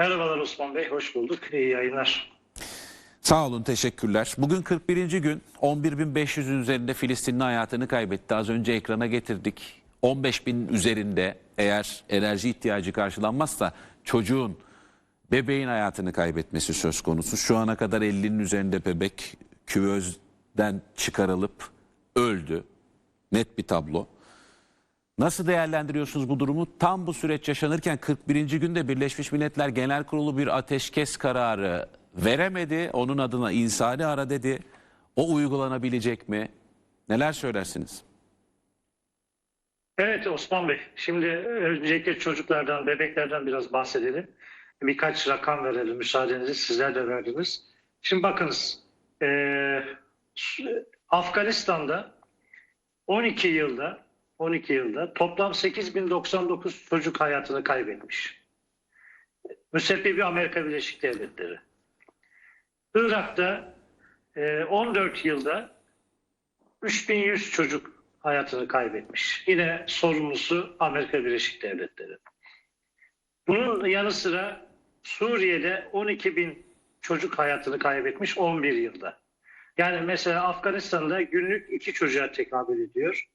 Merhabalar Osman Bey, hoş bulduk. İyi yayınlar. Sağ olun, teşekkürler. Bugün 41. gün 11.500'ün üzerinde Filistinli hayatını kaybetti. Az önce ekrana getirdik. 15.000 üzerinde eğer enerji ihtiyacı karşılanmazsa çocuğun, bebeğin hayatını kaybetmesi söz konusu. Şu ana kadar 50'nin üzerinde bebek küvezden çıkarılıp öldü. Net bir tablo. Nasıl değerlendiriyorsunuz bu durumu? Tam bu süreç yaşanırken 41. günde Birleşmiş Milletler Genel Kurulu bir ateşkes kararı veremedi. Onun adına insani ara dedi. O uygulanabilecek mi? Neler söylersiniz? Evet Osman Bey, şimdi öncelikle çocuklardan, bebeklerden biraz bahsedelim. Birkaç rakam verelim müsaadenizle, sizler de verdiniz. Şimdi bakınız, eee, Afganistan'da 12 yılda 12 yılda toplam 8099 çocuk hayatını kaybetmiş. Müsebbibi Amerika Birleşik Devletleri. Irak'ta e, 14 yılda 3100 çocuk hayatını kaybetmiş. Yine sorumlusu Amerika Birleşik Devletleri. Bunun yanı sıra Suriye'de 12 bin çocuk hayatını kaybetmiş 11 yılda. Yani mesela Afganistan'da günlük iki çocuğa tekabül ediyor.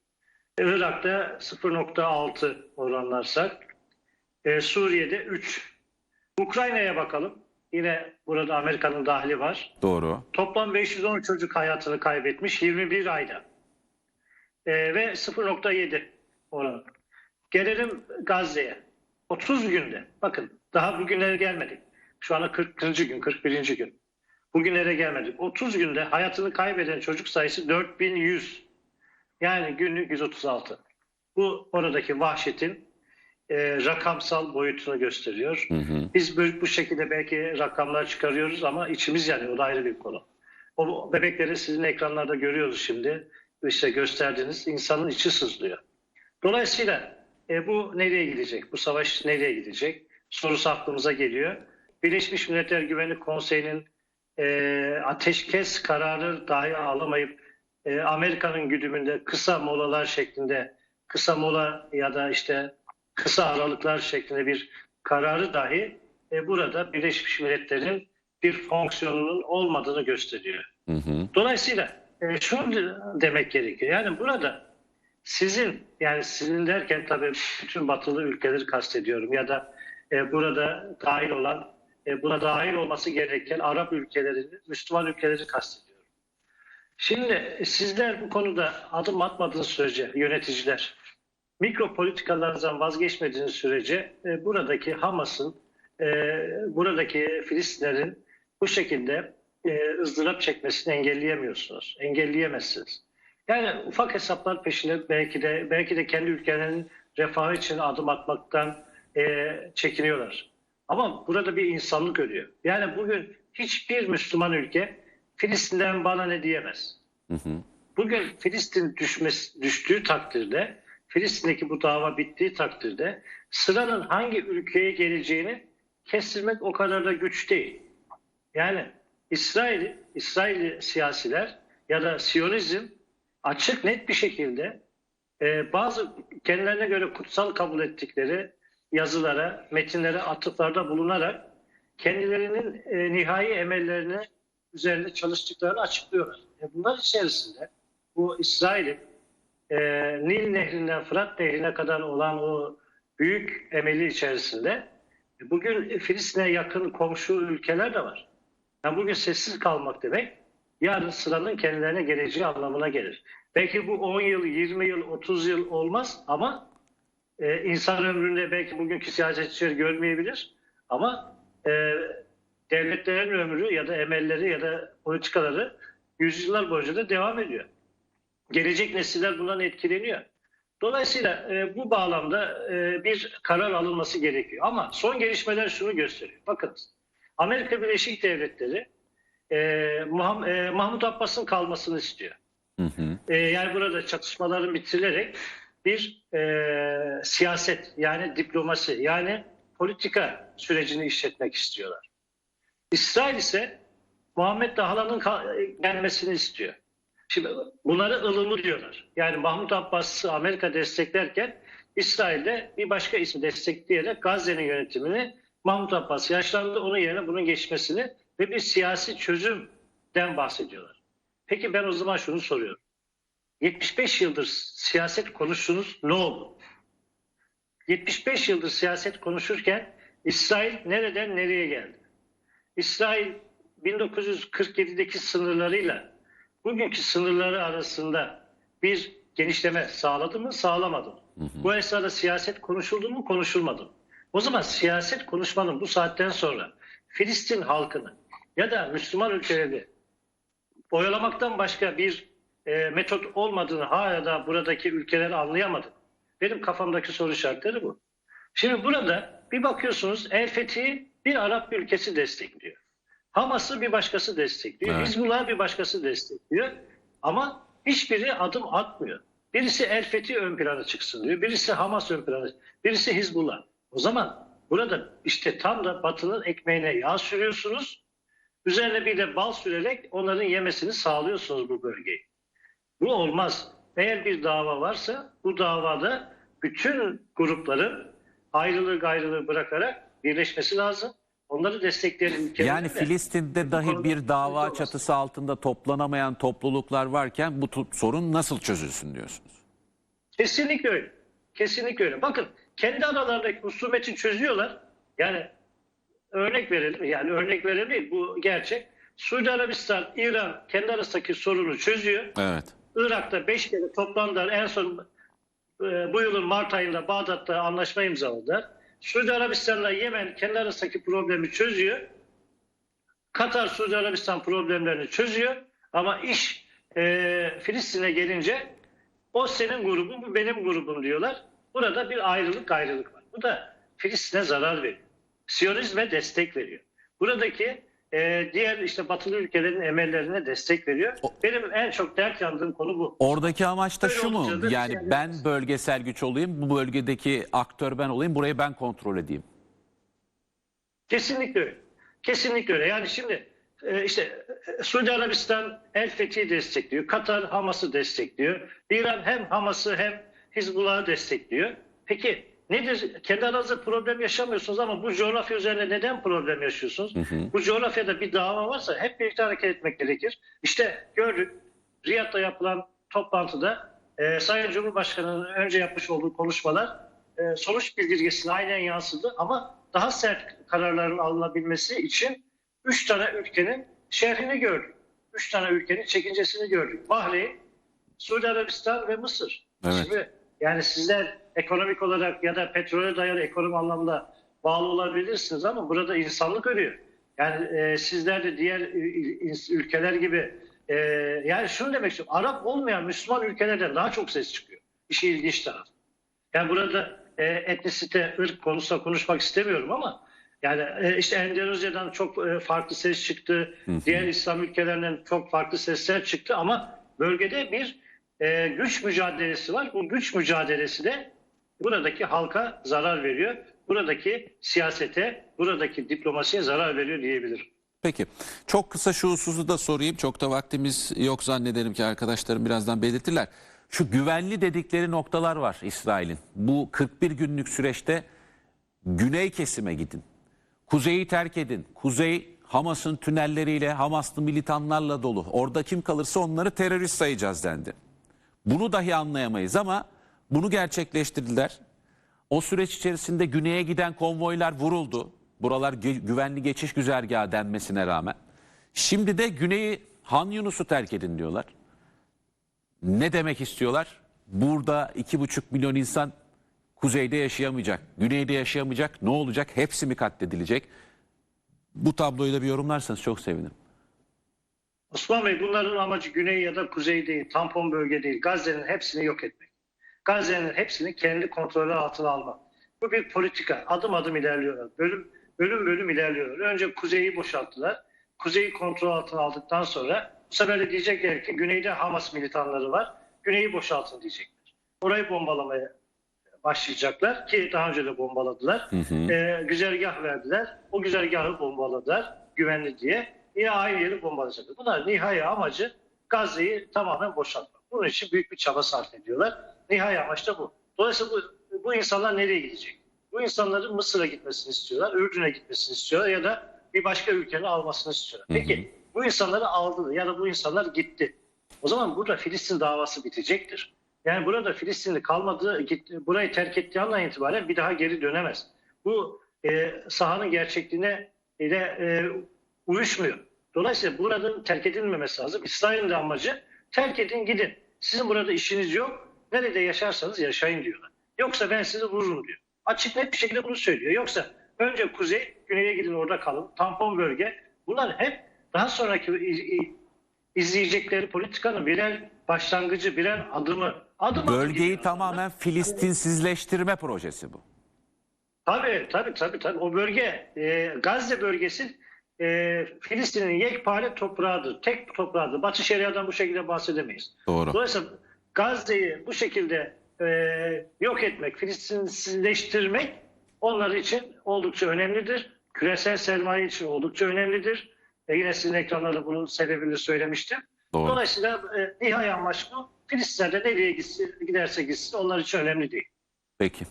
Irak'ta 0.6 oranlarsak, e, Suriye'de 3. Ukrayna'ya bakalım. Yine burada Amerika'nın dahli var. Doğru. Toplam 510 çocuk hayatını kaybetmiş 21 ayda. E, ve 0.7 oranı. Gelelim Gazze'ye. 30 günde. Bakın daha bugünlere gelmedik. Şu anda 40. gün, 41. gün. Bugünlere gelmedik. 30 günde hayatını kaybeden çocuk sayısı 4100. Yani günlük 136. Bu oradaki vahşetin e, rakamsal boyutunu gösteriyor. Hı hı. Biz bu, bu şekilde belki rakamlar çıkarıyoruz ama içimiz yani o da ayrı bir konu. O bebekleri sizin ekranlarda görüyoruz şimdi. İşte gösterdiğiniz insanın içi sızlıyor. Dolayısıyla e, bu nereye gidecek? Bu savaş nereye gidecek? Sorusu aklımıza geliyor. Birleşmiş Milletler Güvenlik Konseyi'nin e, ateşkes kararı dahi alamayıp e, Amerika'nın güdümünde kısa molalar şeklinde kısa mola ya da işte kısa aralıklar şeklinde bir kararı dahi e, burada Birleşmiş Milletler'in bir fonksiyonunun olmadığını gösteriyor. Hı hı. Dolayısıyla e, şunu demek gerekiyor. Yani burada sizin yani sizin derken tabii bütün batılı ülkeleri kastediyorum ya da e, burada dahil olan e, buna dahil olması gereken Arap ülkelerini, Müslüman ülkeleri kastediyorum. Şimdi sizler bu konuda adım atmadığınız sürece yöneticiler mikro politikalarınızdan vazgeçmediğiniz sürece e, buradaki Hamas'ın e, buradaki Filistinlerin bu şekilde e, ızdırap çekmesini engelleyemiyorsunuz. Engelleyemezsiniz. Yani ufak hesaplar peşinde belki de belki de kendi ülkelerinin refahı için adım atmaktan e, çekiniyorlar. Ama burada bir insanlık ölüyor. Yani bugün hiçbir Müslüman ülke Filistin'den bana ne diyemez. Hı hı. Bugün Filistin düşmesi, düştüğü takdirde, Filistin'deki bu dava bittiği takdirde sıranın hangi ülkeye geleceğini kestirmek o kadar da güç değil. Yani İsrail, İsrail siyasiler ya da Siyonizm açık net bir şekilde e, bazı kendilerine göre kutsal kabul ettikleri yazılara, metinlere atıflarda bulunarak kendilerinin e, nihai emellerini üzerinde çalıştıklarını açıklıyorlar. E, bunlar içerisinde bu İsrail'in e, Nil Nehri'nden Fırat Nehri'ne kadar olan o büyük emeli içerisinde e, bugün Filistin'e yakın komşu ülkeler de var. Yani bugün sessiz kalmak demek yarın sıranın kendilerine geleceği anlamına gelir. Belki bu 10 yıl, 20 yıl, 30 yıl olmaz ama e, insan ömründe belki bugünkü siyasetçiler görmeyebilir ama e, devletlerin ömrü ya da emelleri ya da politikaları yüzyıllar boyunca da devam ediyor. Gelecek nesiller bundan etkileniyor. Dolayısıyla e, bu bağlamda e, bir karar alınması gerekiyor. Ama son gelişmeler şunu gösteriyor. Bakınız Amerika Birleşik Devletleri e, Muham- e, Mahmut Abbas'ın kalmasını istiyor. Hı hı. E, yani burada çatışmaların bitirilerek bir e, siyaset yani diplomasi yani politika sürecini işletmek istiyorlar. İsrail ise Muhammed Dahlan'ın gelmesini istiyor. Şimdi bunları ılımlı diyorlar. Yani Mahmut Abbas'ı Amerika desteklerken İsrail'de bir başka ismi destekleyerek Gazze'nin yönetimini Mahmut Abbas yaşlandı. Onun yerine bunun geçmesini ve bir siyasi çözümden bahsediyorlar. Peki ben o zaman şunu soruyorum. 75 yıldır siyaset konuştunuz ne oldu? 75 yıldır siyaset konuşurken İsrail nereden nereye geldi? İsrail 1947'deki sınırlarıyla bugünkü sınırları arasında bir genişleme sağladı mı sağlamadı mı? Bu esnada siyaset konuşuldu mu konuşulmadı mı? O zaman siyaset konuşmanın bu saatten sonra Filistin halkını ya da Müslüman ülkeleri oyalamaktan başka bir e, metot olmadığını hala da buradaki ülkeler anlayamadı. Benim kafamdaki soru işaretleri bu. Şimdi burada bir bakıyorsunuz El Fethi'yi bir Arap ülkesi destekliyor. Hamas'ı bir başkası destekliyor. Evet. Hizbullah'ı bir başkası destekliyor. Ama hiçbiri adım atmıyor. Birisi El Fethi ön plana çıksın diyor. Birisi Hamas ön plana, birisi Hizbullah. O zaman burada işte tam da Batı'nın ekmeğine yağ sürüyorsunuz. Üzerine bir de bal sürerek onların yemesini sağlıyorsunuz bu bölgeyi. Bu olmaz. Eğer bir dava varsa bu davada bütün grupların ayrılığı gayrılığı bırakarak birleşmesi lazım. Onları destekleyen ülkelerin Yani de- Filistin'de dahi bir dava olmaz. çatısı altında toplanamayan topluluklar varken bu sorun nasıl çözülsün diyorsunuz? Kesinlikle öyle. Kesinlikle öyle. Bakın kendi aralarındaki husumeti çözüyorlar. Yani örnek verelim. Yani örnek verelim değil. Bu gerçek. Suudi Arabistan, İran kendi arasındaki sorunu çözüyor. Evet. Irak'ta 5 kere toplandılar. En son e, bu yılın Mart ayında Bağdat'ta anlaşma imzaladılar. Suudi Arabistan'la Yemen kendi arasındaki problemi çözüyor. Katar Suudi Arabistan problemlerini çözüyor. Ama iş e, Filistin'e gelince o senin grubun, bu benim grubum diyorlar. Burada bir ayrılık ayrılık var. Bu da Filistin'e zarar veriyor. Siyonizme destek veriyor. Buradaki e, diğer işte batılı ülkelerin emellerine destek veriyor. Benim en çok dert yandığım konu bu. Oradaki amaç da Öyle şu mu? Yani yani- ben bölgesel güç olayım, bu bölgedeki aktör ben olayım, burayı ben kontrol edeyim. Kesinlikle öyle. Kesinlikle öyle. Yani şimdi e, işte e, Suudi Arabistan El Fethi'yi destekliyor. Katar Hamas'ı destekliyor. İran hem Hamas'ı hem Hizbullah'ı destekliyor. Peki nedir? Kendi aranızda problem yaşamıyorsunuz ama bu coğrafya üzerinde neden problem yaşıyorsunuz? Bu coğrafyada bir dava varsa hep birlikte hareket etmek gerekir. İşte gördük Riyad'da yapılan toplantıda e, Sayın Cumhurbaşkanı'nın önce yapmış olduğu konuşmalar e, sonuç bildirgesine aynen yansıdı ama daha sert kararların alınabilmesi için üç tane ülkenin şerhini gördük. Üç tane ülkenin çekincesini gördük. Bahreyn, Suudi Arabistan ve Mısır. Evet. Şimdi yani sizler ekonomik olarak ya da petrole dayalı ekonomi anlamda bağlı olabilirsiniz ama burada insanlık ölüyor. Yani e, sizler de diğer ül- ül- ülkeler gibi e, yani şunu demek istiyorum. Arap olmayan Müslüman ülkelerden daha çok ses çıkıyor. İşin ilginç tarafı. Yani burada e, etnisite, ırk konusunda konuşmak istemiyorum ama yani e, işte Endonezya'dan çok e, farklı ses çıktı. Diğer İslam ülkelerinden çok farklı sesler çıktı ama bölgede bir e, güç mücadelesi var. Bu güç mücadelesi de buradaki halka zarar veriyor. Buradaki siyasete, buradaki diplomasiye zarar veriyor diyebilirim. Peki. Çok kısa şu hususu da sorayım. Çok da vaktimiz yok zannederim ki arkadaşlarım birazdan belirtirler. Şu güvenli dedikleri noktalar var İsrail'in. Bu 41 günlük süreçte güney kesime gidin. Kuzeyi terk edin. Kuzey Hamas'ın tünelleriyle, Hamaslı militanlarla dolu. Orada kim kalırsa onları terörist sayacağız dendi. Bunu dahi anlayamayız ama bunu gerçekleştirdiler. O süreç içerisinde güneye giden konvoylar vuruldu. Buralar gü- güvenli geçiş güzergahı denmesine rağmen. Şimdi de güneyi Han Yunus'u terk edin diyorlar. Ne demek istiyorlar? Burada iki buçuk milyon insan kuzeyde yaşayamayacak, güneyde yaşayamayacak. Ne olacak? Hepsi mi katledilecek? Bu tabloyu da bir yorumlarsanız çok sevinirim. Osman Bey bunların amacı güney ya da kuzey değil, tampon bölge değil. Gazze'nin hepsini yok etmek. Gazze'nin hepsini kendi kontrolü altına almak. Bu bir politika. Adım adım ilerliyorlar. Bölüm bölüm bölüm ilerliyorlar. Önce kuzeyi boşalttılar. Kuzeyi kontrol altına aldıktan sonra bu sefer de diyecekler ki güneyde Hamas militanları var. Güneyi boşaltın diyecekler. Orayı bombalamaya başlayacaklar ki daha önce de bombaladılar. Ee, güzergah verdiler. O güzergahı bombaladılar güvenli diye. Yine aynı yeri bombalayacaklar. Bunlar nihai amacı Gazze'yi tamamen boşaltmak. Bunun için büyük bir çaba sarf ediyorlar. Nihai amaç da bu. Dolayısıyla bu, bu insanlar nereye gidecek? Bu insanların Mısır'a gitmesini istiyorlar, Ürdün'e gitmesini istiyorlar ya da bir başka ülkenin almasını istiyorlar. Peki bu insanları aldı ya da bu insanlar gitti. O zaman burada Filistin davası bitecektir. Yani burada Filistinli kalmadığı, gitti, burayı terk ettiği andan itibaren bir daha geri dönemez. Bu e, sahanın gerçekliğine ile e, uyuşmuyor. Dolayısıyla buranın terk edilmemesi lazım. İsrail'in de amacı terk edin gidin. Sizin burada işiniz yok. Nerede yaşarsanız yaşayın diyorlar. Yoksa ben sizi vururum diyor. Açık net bir şekilde bunu söylüyor. Yoksa önce kuzey, güneye gidin orada kalın. Tampon bölge. Bunlar hep daha sonraki izleyecekleri politikanın birer başlangıcı, birer adımı. Adım adım Bölgeyi gidiyor. tamamen Filistinsizleştirme projesi bu. Tabii tabii tabii tabii. O bölge e, Gazze bölgesi e, Filistin'in yekpare toprağıdır. Tek toprağıdır. Batı Şeria'dan bu şekilde bahsedemeyiz. Doğru. Dolayısıyla Gazze'yi bu şekilde e, yok etmek, Filistinleştirmek onlar için oldukça önemlidir. Küresel sermaye için oldukça önemlidir. E, yine sizin ekranlarda bunun sebebini söylemiştim. Doğru. Dolayısıyla e, nihai amaç bu. Filistinler de nereye gitsin, giderse gitsin onlar için önemli değil. Peki.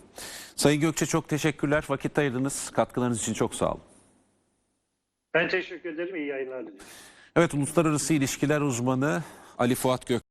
Sayın Gökçe çok teşekkürler. Vakit ayırdınız. Katkılarınız için çok sağ olun. Ben teşekkür ederim. İyi yayınlar diliyorum. Evet, uluslararası ilişkiler uzmanı Ali Fuat Gök